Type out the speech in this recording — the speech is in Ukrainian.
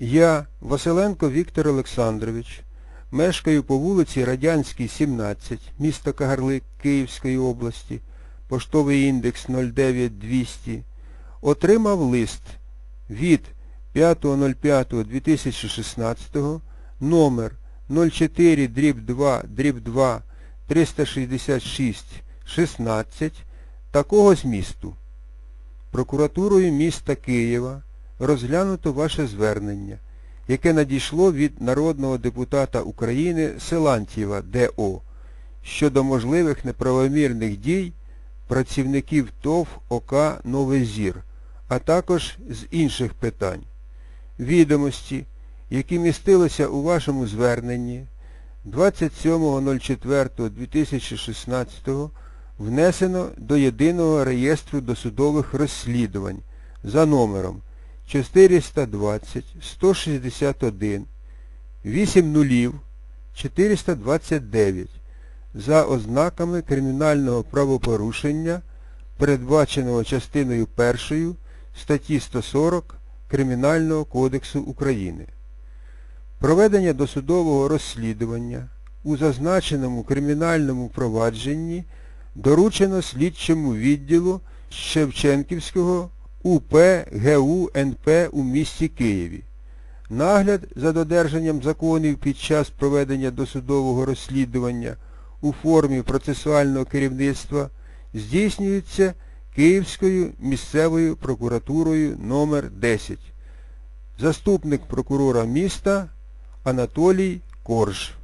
Я, Василенко Віктор Олександрович, мешкаю по вулиці Радянській, 17, міста Кагарлик Київської області, поштовий індекс 09200, отримав лист від 5.05.2016 номер 04 дріб 2 дріб 2 366 16 такого змісту. Прокуратурою міста Києва розглянуто ваше звернення, яке надійшло від народного депутата України Силантьєва ДО щодо можливих неправомірних дій працівників ТОВ ОК «Новий Зір», а також з інших питань. Відомості, які містилися у вашому зверненні 27.04.2016 внесено до Єдиного реєстру досудових розслідувань за номером 420 161 8 нулів 429 за ознаками кримінального правопорушення, передбаченого частиною 1 статті 140 Кримінального кодексу України. Проведення досудового розслідування у зазначеному кримінальному провадженні доручено слідчому відділу Шевченківського УП ГУ НП у місті Києві. Нагляд за додержанням законів під час проведення досудового розслідування у формі процесуального керівництва здійснюється Київською місцевою прокуратурою номер 10 Заступник прокурора міста Анатолій Корж.